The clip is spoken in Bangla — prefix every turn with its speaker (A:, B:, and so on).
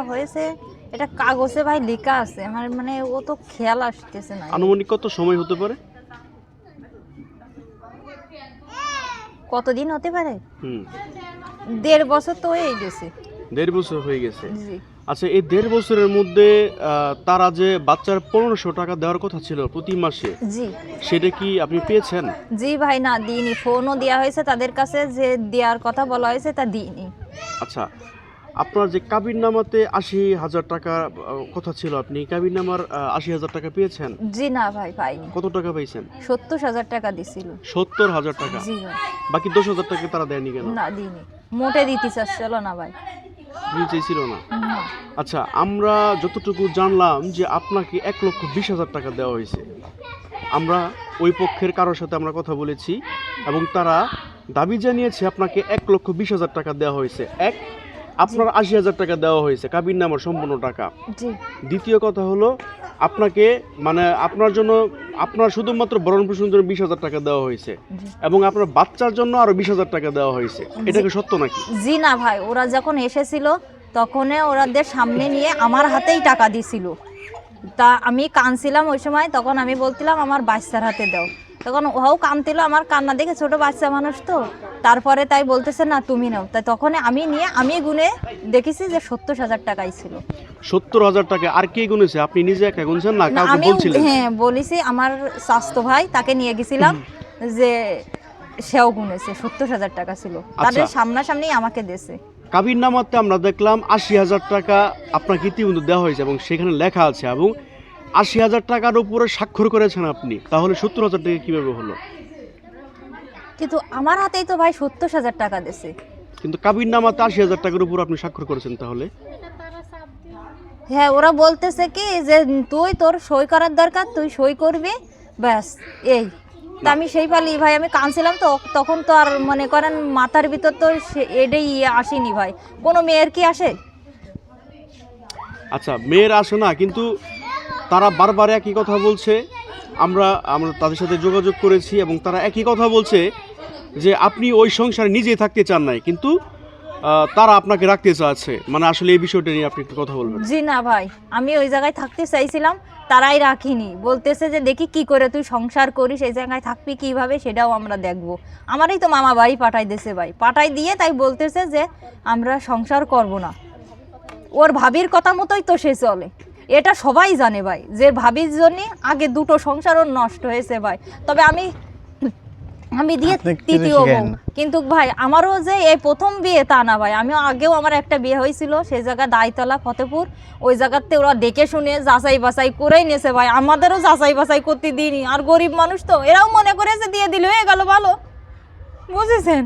A: যেটা হয়েছে এটা কাগজে ভাই লেখা আছে। আমার মানে ও তো খেয়াল আসতেছে না।
B: আনুমানিক কত সময় হতে পারে?
A: কতদিন হতে পারে?
B: হুম।
A: দেড় বছর তো হয়ে গেছে।
B: দেড় বছর হয়ে গেছে। আচ্ছা এই দেড় বছরের মধ্যে তারা যে বাচ্চার পনেরোশো টাকা দেওয়ার কথা ছিল প্রতি মাসে
A: জি।
B: সেটা কি আপনি পেয়েছেন?
A: জি ভাই না দিইনি। ফোনও দেওয়া হয়েছে তাদের কাছে যে দেওয়ার কথা বলা হয়েছে তা দিইনি।
B: আচ্ছা আপনার যে কাবির নামাতে আশি হাজার টাকা কথা ছিল আপনি কাবির নামার আশি হাজার টাকা পেয়েছেন?
A: জি না ভাই পাইনি।
B: কত টাকা পেয়েছেন
A: সত্তর হাজার টাকা দিছিল।
B: সত্তর হাজার টাকা?
A: জি
B: বাকি দশ হাজার টাকা তারা দেয়নি কেন?
A: না দিইনি। মোটে দিতে চাচ্ছিল না ভাই।
B: নিচে ছিল না?
A: না।
B: আচ্ছা আমরা যতটুকু জানলাম যে আপনাকে এক লক্ষ বিশ হাজার টাকা দেওয়া হয়েছে। আমরা ওই পক্ষের কারোর সাথে আমরা কথা বলেছি এবং তারা দাবি জানিয়েছে আপনাকে এক লক্ষ বিশ হাজার টাকা দেওয়া হয়েছে। এক আপনার আশি হাজার টাকা দেওয়া হয়েছে কাবির নামার সম্পূর্ণ টাকা। দ্বিতীয় কথা হলো আপনাকে মানে আপনার জন্য আপনার শুধুমাত্র বরণ পোষণের জন্য বিশ হাজার টাকা দেওয়া হয়েছে। এবং আপনার বাচ্চার জন্য আরও বিশ হাজার টাকা দেওয়া হয়েছে। এটা কি সত্য নাকি?
A: জি না ভাই ওরা যখন এসেছিল তখন ওরাদের সামনে নিয়ে আমার হাতেই টাকা দিছিল। তা আমি কানছিলাম ওই সময় তখন আমি বলছিলাম আমার বাচ্চার হাতে দাও। তখন ওহাও কানছিল আমার কান্না দেখে ছোট বাচ্চা মানুষ তো। তারপরে তাই বলতেছে না তুমি নাও। তাই তখন আমি নিয়ে আমি গুনে দেখেছি যে সত্তর হাজার টাকাই ছিল।
B: সত্তর হাজার টাকা। আর কে গুনেছে? আপনি নিজে একা গুনছেন না কাউকে
A: আমি
B: বলছিলেন?
A: হ্যাঁ বলেছি আমার স্বাস্থ্য ভাই তাকে নিয়ে গেছিলাম যে সেও গুনেছে সত্তর হাজার টাকা ছিল। তাদের
B: আচ্ছা।
A: সামনাসামনি আমাকে দেছে।
B: কাবির নামাতে আমরা দেখলাম আশি হাজার টাকা আপনাকে ইতিমধ্যে দেওয়া হয়েছে এবং সেখানে লেখা আছে এবং আশি হাজার টাকার উপরে স্বাক্ষর করেছেন আপনি। তাহলে সত্তর হাজার টাকা কীভাবে হলো?
A: কিন্তু আমার হাতেই তো ভাই সত্তর হাজার টাকা দেছে।
B: কিন্তু কাবির নামাতে আশি হাজার টাকার উপর আপনি স্বাক্ষর করেছেন তাহলে?
A: হ্যাঁ ওরা বলতেছে কি যে তুই তোর সই করার দরকার তুই সই করবি ব্যাস এই। তা আমি সেই পালি ভাই আমি কানছিলাম তো তখন তো আর মনে করেন মাথার ভিতর তো এটাই ইয়ে আসেনি ভাই। কোনো মেয়ের কি আসে?
B: আচ্ছা মেয়ের আসে না কিন্তু তারা বারবার একই কথা বলছে। আমরা আমরা তাদের সাথে যোগাযোগ করেছি এবং তারা একই কথা বলছে যে আপনি ওই সংসারে নিজেই থাকতে চান নাই, কিন্তু তারা আপনাকে রাখতে চাচ্ছে। মানে আসলে এই বিষয়টা নিয়ে আপনি একটু কথা বলবেন।
A: জি না ভাই, আমি ওই জায়গায় থাকতে চাইছিলাম, তারাই রাখিনি। বলতেছে যে, দেখি কি করে তুই সংসার করিস, এই জায়গায় থাকবি কীভাবে, সেটাও আমরা দেখব। আমারই তো মামা বাড়ি পাঠাই দিয়েছে ভাই। পাঠাই দিয়ে তাই বলতেছে যে, আমরা সংসার করব না। ওর ভাবির কথা মতোই তো সে চলে। এটা সবাই জানে ভাই, যে ভাবির জন্য আগে দুটো সংসার ওর নষ্ট হয়েছে ভাই। তবে আমি আমি দিয়ে তৃতীয় বউ। কিন্তু ভাই আমারও যে এই প্রথম বিয়ে তা না ভাই। আমিও আগেও আমার একটা বিয়ে হয়েছিল সেই জায়গা দায়তলা ফতেপুর। ওই জায়গাতে ওরা দেখে শুনে যাচাই বাছাই করেই নিয়েছে ভাই। আমাদেরও যাচাই বাছাই করতে দিইনি। আর গরিব মানুষ তো এরাও মনে করে যে দিয়ে দিলে হয়ে গেল ভালো। বুঝেছেন?